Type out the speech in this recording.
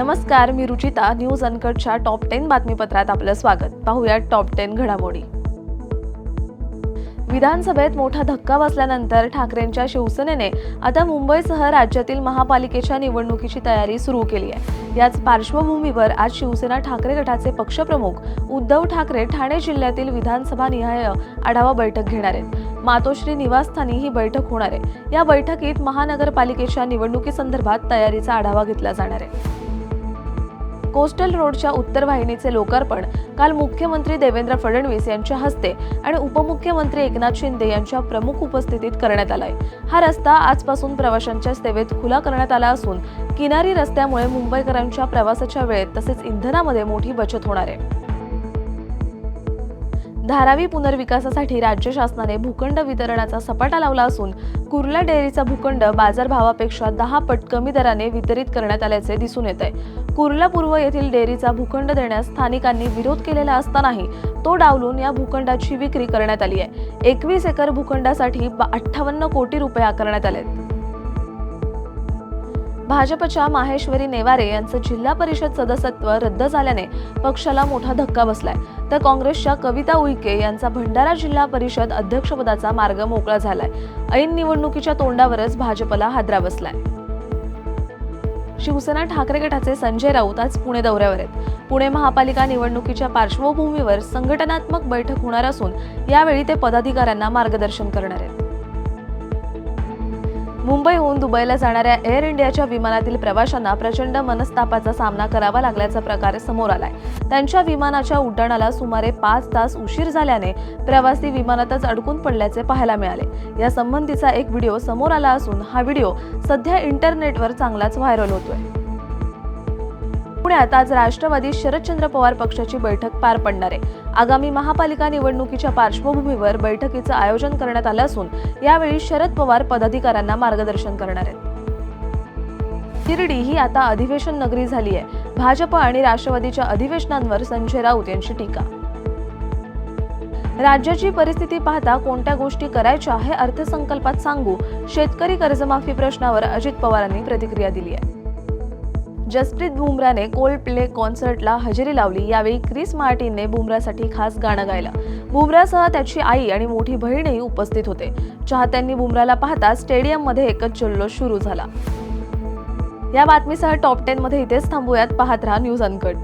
नमस्कार मी रुचिता. न्यूज अनकटच्या टॉप टेन बातमीपत्रात आपलं स्वागत. पाहूयात टॉप टेन घडामोडी. विधानसभेत मोठा धक्का बसल्यानंतर ठाकरेंच्या शिवसेनेने आता मुंबईसह राज्यातील महापालिकेच्या निवडणुकीची तयारी सुरू केली आहे. याच पार्श्वभूमीवर आज शिवसेना ठाकरे गटाचे पक्षप्रमुख उद्धव ठाकरे ठाणे जिल्ह्यातील विधानसभा निहाय आढावा बैठक घेणार आहेत. मातोश्री निवासस्थानी ही बैठक होणार आहे. या बैठकीत महानगरपालिकेच्या निवडणुकीसंदर्भात तयारीचा आढावा घेतला जाणार आहे. कोस्टल रोडच्या उत्तर वाहिनीचे लोकार्पण काल मुख्यमंत्री देवेंद्र फडणवीस यांच्या हस्ते आणि उपमुख्यमंत्री एकनाथ शिंदे यांच्या प्रमुख उपस्थितीत करण्यात आलाय. हा रस्ता आजपासून प्रवाशांच्या सेवेत खुला करण्यात आला असून किनारी रस्त्यामुळे मुंबईकरांच्या प्रवासाच्या वेळेत तसेच इंधनामध्ये मोठी बचत होणार आहे. धारावी पुनर्विकासासाठी राज्य शासनाने भूखंड वितरणाचा सपाटा लावला असून कुर्ला डेअरीचा भूखंड बाजारभावापेक्षा दहा पट कमी दराने वितरित करण्यात आल्याचे दिसून येत आहे. कुर्ला पूर्व येथील डेअरीचा भूखंड देण्यास स्थानिकांनी विरोध केलेला असतानाही तो डावलून या भूखंडाची विक्री करण्यात आली आहे. एकवीस एकर भूखंडासाठी अठ्ठावन्न कोटी रुपये आकारण्यात आले भाजपच्या माहेश्वरी नेवारे यांचं जिल्हा परिषद सदस्यत्व रद्द झाल्याने पक्षाला मोठा धक्का बसलाय. तर काँग्रेसच्या कविता उईके यांचा भंडारा जिल्हा परिषद अध्यक्षपदाचा मार्ग मोकळा झालाय. ऐन निवडणुकीच्या तोंडावरच भाजपला हादरा बसलाय. शिवसेना ठाकरे गटाचे संजय राऊत आज पुणे दौऱ्यावर आहेत. पुणे महापालिका निवडणुकीच्या पार्श्वभूमीवर संघटनात्मक बैठक होणार असून यावेळी ते पदाधिकाऱ्यांना मार्गदर्शन करणार आहेत. मुंबईहून दुबईला जाणाऱ्या एअर इंडियाच्या विमानातील प्रवाशांना प्रचंड मनस्तापाचा सामना करावा लागल्याचा प्रकार समोर आलाय. त्यांच्या विमानाच्या उड्डाणाला सुमारे पाच तास उशीर झाल्याने प्रवासी विमानातच अडकून पडल्याचे पाहायला मिळाले. या संबंधीचा एक व्हिडिओ समोर आला असून हा व्हिडिओ सध्या इंटरनेटवर चांगलाच व्हायरल होतोय. पुण्यात आज राष्ट्रवादी शरदचंद्र पवार पक्षाची बैठक पार पडणार आहे. आगामी महापालिका निवडणुकीच्या पार्श्वभूमीवर बैठकीचं आयोजन करण्यात आलं असून यावेळी शरद पवार पदाधिकाऱ्यांना मार्गदर्शन करणार आहेत. शिर्डी ही आता अधिवेशन नगरी झाली आहे. भाजप आणि राष्ट्रवादीच्या अधिवेशनांवर संजय राऊत यांची टीका. राज्याची परिस्थिती पाहता कोणत्या गोष्टी करायच्या हे अर्थसंकल्पात सांगू शेतकरी कर्जमाफी प्रश्नावर अजित पवारांनी प्रतिक्रिया दिली आहे. जसप्रीत बुमराने कोल्ड प्ले कॉन्सर्टला हजेरी लावली यावेळी क्रिस मार्टिनने बुमरासाठी खास गाणं गायलं. बुमरासह त्याची आई आणि मोठी बहीणही उपस्थित होते. चाहत्यांनी बुमराला पाहता स्टेडियममध्ये एकच जल्लोष सुरू झाला. या बातमीसह टॉप टेनमध्ये इथेच थांबूयात. पाहत राहा न्यूज अनकट.